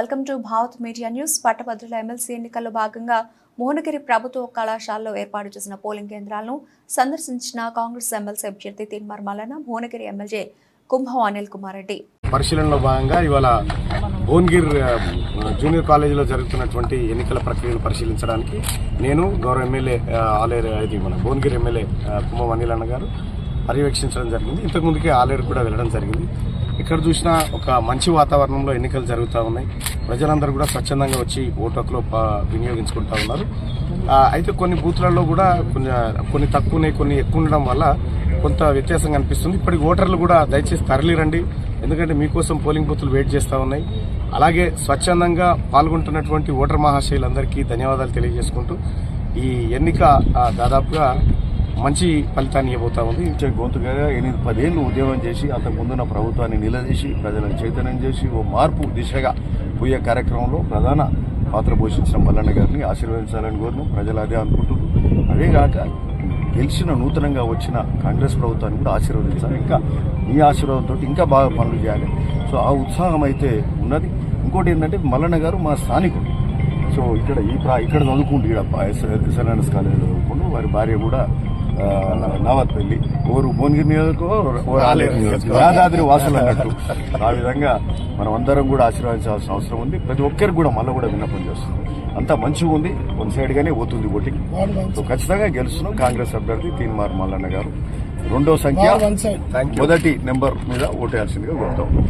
Welcome to Bharat media news. పట్టభద్రుల MLC ఎన్నికల్లో భాగంగా మోహనగిరి ప్రభుత్వ కళాశాలలో ఏర్పాటు చేసిన పోలింగ్ కేంద్రాలను సందర్శించిన కాంగ్రెస్ ఎమ్మెల్సీ అభ్యర్థి తీన్మార్ మల్లన్న మోహనగిరి ఎమ్మెల్యే కుంభం అనిల్ కుమార్ రెడ్డి. పరిశీలనలో భాగంగా ఇవాళ భువనగిర్ జూనియర్ కాలేజీలో జరుగుతున్నటువంటి ఎన్నికల ప్రక్రియను పరిశీలించడానికి నేను గౌరవ ఎమ్మెల్యే ఆలేరు ఇది మన భువనగిరి ఎమ్మెల్యే కుంభం అనిల్ అన్న గారు పర్యవేక్షించడం జరిగింది. ఇంతకుముందుకే ఆలేరు కూడా వెళ్ళడం జరిగింది. ఇక్కడ చూసినా ఒక మంచి వాతావరణంలో ఎన్నికలు జరుగుతూ ఉన్నాయి. ప్రజలందరూ కూడా స్వచ్ఛందంగా వచ్చి ఓటు హక్కులో ప- వినియోగించుకుంటా ఉన్నారు. అయితే కొన్ని బూత్లలో కూడా కొన్ని కొన్ని తక్కువ ఉన్నాయి కొన్ని ఎక్కువ ఉండడం వల్ల కొంత వ్యత్యాసం కనిపిస్తుంది. ఇప్పటికి ఓటర్లు కూడా దయచేసి తరలిరండి. ఎందుకంటే మీకోసం పోలింగ్ బూత్లు వెయిట్ చేస్తూ ఉన్నాయి. అలాగే స్వచ్ఛందంగా పాల్గొంటున్నటువంటి ఓటర్ మహాశయులందరికీ ధన్యవాదాలు తెలియజేసుకుంటూ ఈ ఎన్నిక దాదాపుగా మంచి ఫలితాన్ని ఇవ్వబోతా ఉంది. ఇచ్చే గొంతుగా ఎనిమిది పదేళ్ళు ఉద్యోగం చేసి అంతకుముందున్న ప్రభుత్వాన్ని నిలదీసి ప్రజలను చైతన్యం చేసి ఓ మార్పు దిశగా పోయే కార్యక్రమంలో ప్రధాన పాత్ర పోషించిన మల్లన్న గారిని ఆశీర్వదించాలని కోరును ప్రజలు అదే అనుకుంటున్నారు. అదేగాక గెలిచిన నూతనంగా వచ్చిన కాంగ్రెస్ ప్రభుత్వాన్ని కూడా ఆశీర్వదించాలి. ఇంకా మీ ఆశీర్వాదంతో ఇంకా బాగా పనులు చేయాలి. సో ఆ ఉత్సాహం అయితే ఉన్నది. ఇంకోటి ఏంటంటే మల్లన్న గారు మా స్థానికుడు. సో ఇక్కడ ఈ ఇక్కడ చదువుకుంటూ ఇక్కడ ఎస్ఎన్ఎస్ కాలేజీలో చదువుకుంటూ వారి భార్య కూడా నావత్పల్లి ఓరు భువనగిరి నియోజకవర్గం. యాదాద్రి వాసులు అన్నట్టు. ఆ విధంగా మనం అందరం కూడా ఆశీర్వదించాల్సిన అవసరం ఉంది. ప్రతి ఒక్కరికి కూడా మళ్ళీ కూడా విన్నపం చేస్తున్నాం. అంతా మంచిగా ఉంది. వన్ సైడ్ గానే పోతుంది ఓటింగ్. సో ఖచ్చితంగా గెలుస్తున్నాం కాంగ్రెస్ అభ్యర్థి తీన్మార్ మల్లన్న గారు. రెండో సంఖ్య. మొదటి నెంబర్ మీద ఓటేయాల్సిందిగా కోరుతాం.